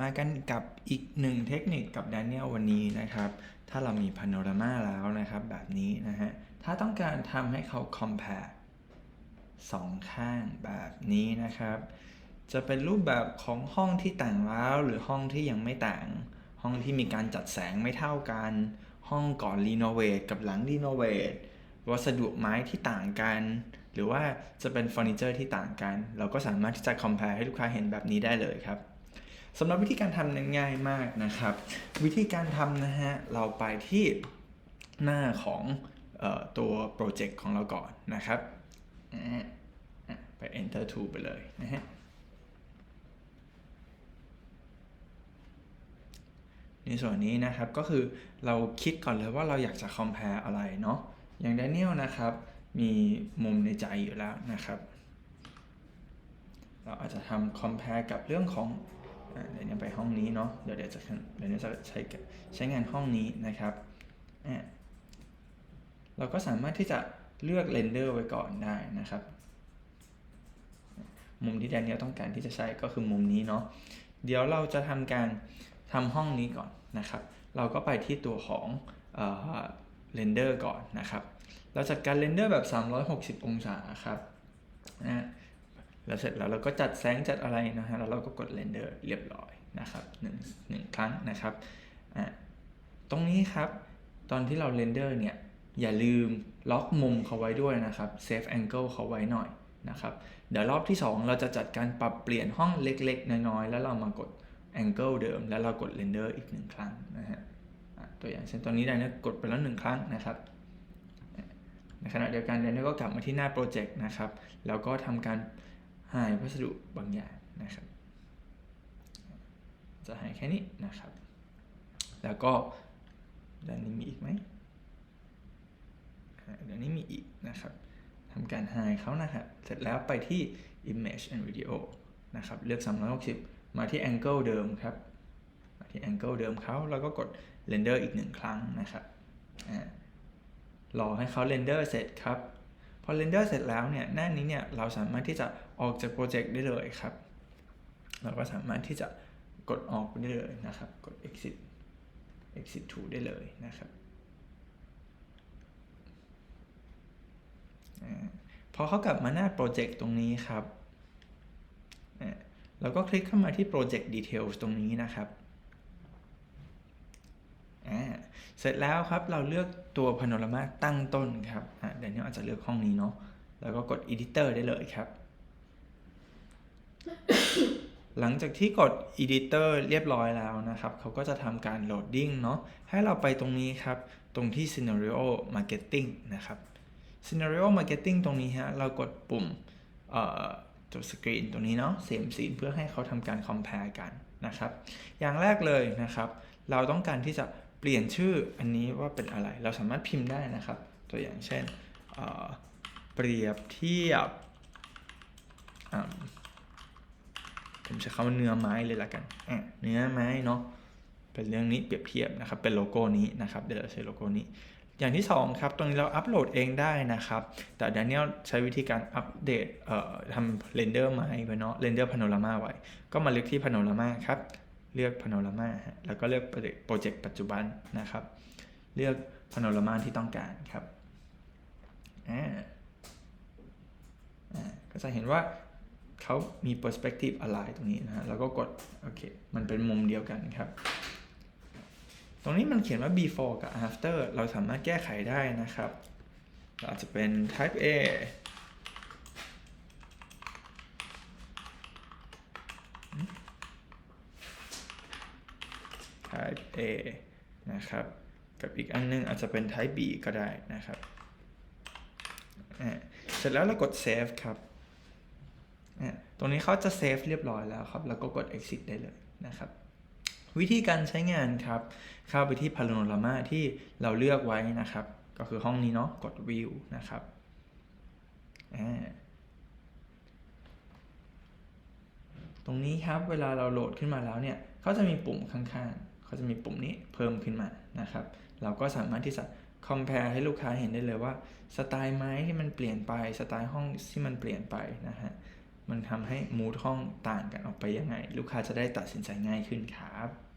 มากันกับอีกหนึ่งเทคนิคกับ Daniel วันนี้นะครับ ถ้าเรามีพาโนรามาแล้วนะครับแบบนี้นะฮะ ถ้าต้องการทำให้เขา compare สองข้างแบบนี้นะครับ จะเป็นรูปแบบของห้องที่แต่งแล้วหรือห้องที่ยังไม่แต่ง ห้องที่มีการจัดแสงไม่เท่ากัน ห้องก่อนรีโนเวทกับหลังรีโนเวทวัสดุไม้ที่ต่างกัน หรือว่าจะเป็นเฟอร์นิเจอร์ที่ต่างกัน เราก็สามารถที่จะ compare ให้ลูกค้าเห็นแบบนี้ได้เลยครับ สำหรับวิธีการทำนั้นง่ายมากนะครับ วิธีการทำนะฮะเราไปที่หน้าของออตัวโปรเจกต์ของเราก่อนนะครับไป enter to ไปเลยนะฮะในส่วนนี้นะครับก็คือเราคิดก่อนเลยว่าเราอยากจะ compare อะไรเนาะอย่าง Daniel นะครับ มีมุมในใจอยู่แล้วนะครับ เราอาจจะทำ compare กับเรื่องของ เดี๋ยวนี้ไปห้องนี้เนาะเดี๋ยวเดี๋ยวจะเดี๋ยวนี้จะใช้ใช้งานห้องนี้นะครับอะเราก็สามารถที่จะเลือก render ไว้ก่อนได้นะครับ มุมที่ Daniel ต้องการที่จะใช้ก็คือมุมนี้เนาะเดี๋ยวเราจะทำการทำห้องนี้ก่อนนะครับ เราก็ไปที่ตัวของเรนเดอร์ก่อนนะครับ เราจัดการเรนเดอร์แบบ 360 องศาครับนะ แล้วเสร็จแล้วเราก็จัดแสงจัดอะไรนะฮะแล้วเราก็กดเรนเดอร์เรียบร้อยนะครับหนึ่งหนึ่งครั้งนะครับอะตรงนี้ครับ ตอนที่เราเรนเดอร์เนี่ยอย่าลืมล็อกมุมเขาไว้ด้วยนะครับเซฟแองเกิลเขาไว้หน่อยนะครับเดี๋ยวรอบที่ 2 เราจะจัดการปรับเปลี่ยนห้องเล็ก ๆ น้อยๆ แล้วเรามากด Angle เดิม แล้วเรากด Render อีกหนึ่งครั้งนะฮะอะตัวอย่างเช่นตอนนี้ไดเนกดไปแล้วหนึ่งครั้งนะครับในขณะเดียวกันไดเนก็กลับมาที่หน้าโปรเจกต์นะครับแล้วก็ทำการ หายวัสดุบางอย่างนะครับ จะหายแค่นี้นะครับ แล้วก็ด้านนี้มีอีกไหมเดี๋ยวนี้มีอีกนะครับทำการหายเขานะครับ เสร็จแล้วไปที่ Image and Video นะครับ เลือก 360 มาที่ Angle เดิมครับ มาที่ Angle เดิมเขาแล้วก็กด Render อีกหนึ่งครั้งนะครับ รอให้เขา Render เสร็จครับ พอ Render เสร็จแล้วเนี่ยหน้านี้เนี่ยเราสามารถที่จะออกจากโปรเจกต์ได้เลยครับ เราก็สามารถที่จะกดออกได้เลยนะครับ กด exit exit to ได้เลยนะครับอพอเขากลับมาหน้าโปรเจกต์ตรงนี้ครับเราก็คลิกเข้ามาที่ Project Details ตรงนี้นะครับอ่า เสร็จแล้วครับเราเลือกตัว Panorama ตั้งต้นครับเดี๋ยวนี้อาจจะเลือกห้องนี้เนาะแล้วก็กด Editor ได้เลยครับ หลังจากที่กด Editor เรียบร้อยแล้วนะครับ เขาก็จะทำการโหลดดิ้งเนาะให้เราไปตรงนี้ครับ ตรงที่ Scenario Marketing นะครับ Scenario Marketing ตรงนี้ฮะ เรากดปุ่มตัวสกรีนตรงนี้เนาะ Same Scene เพื่อให้เขาทำการ compare กันนะครับ อย่างแรกเลยนะครับ เราต้องการที่จะ เปลี่ยนชื่ออันนี้ว่าเป็นอะไร เราสามารถพิมพ์ได้นะครับ ตัวอย่างเช่นเปรียบเทียบผมใช้คำว่าเนื้อไม้เลยละกันเนื้อไม้เนาะเป็นเรื่องนี้เปรียบเทียบนะครับ เป็นโลโก้นี้นะครับ เดี๋ยวเราใช้โลโก้นี้ อย่างที่2ครับ ตรงนี้เราอัปโหลดเองได้นะครับ แต่ Daniel ใช้วิธีการอัปเดตทำเรนเดอร์ไม้ไว้เนาะ เรนเดอร์พาโนรามาไว้ ก็มาเลือกที่พาโนรามาครับ เลือกพาโนรามาฮะแล้วก็เลือกโปรเจกต์ปัจจุบันนะครับ เลือกพาโนรามาที่ต้องการครับอ่าอ่าก็จะเห็นว่าเขามี perspective อะไรตรงนี้นะฮะแล้วก็กด โอเค มันเป็นมุมเดียวกันครับ ตรงนี้มันเขียนว่า before กับ after เราสามารถแก้ไขได้นะครับ เราอาจจะเป็น type A type A นะครับ กับอีกอันนึงอาจจะเป็น type B ก็ได้นะครับอ่าเสร็จแล้วเรากด save ครับอะตรงนี้เขาจะเซฟเรียบร้อยแล้วครับ แล้วก็กด exit ได้เลยนะครับวิธีการใช้งานครับ เข้าไปที่ Panorama ที่เราเลือกไว้นะครับ ก็คือห้องนี้เนาะ กด view นะครับอ่าตรงนี้ครับ เวลาเราโหลดขึ้นมาแล้วเนี่ย เขาจะมีปุ่มข้างๆ เขาจะมีปุ่มนี้เพิ่มขึ้นมานะครับ เราก็สามารถที่จะ compare ให้ลูกค้าเห็นได้เลยว่าสไตล์ไม้ที่มันเปลี่ยนไปสไตล์ห้องที่มันเปลี่ยนไปนะฮะมันทำให้มูดห้องต่างกันออกไปยังไง ลูกค้าจะได้ตัดสินใจง่ายขึ้นครับ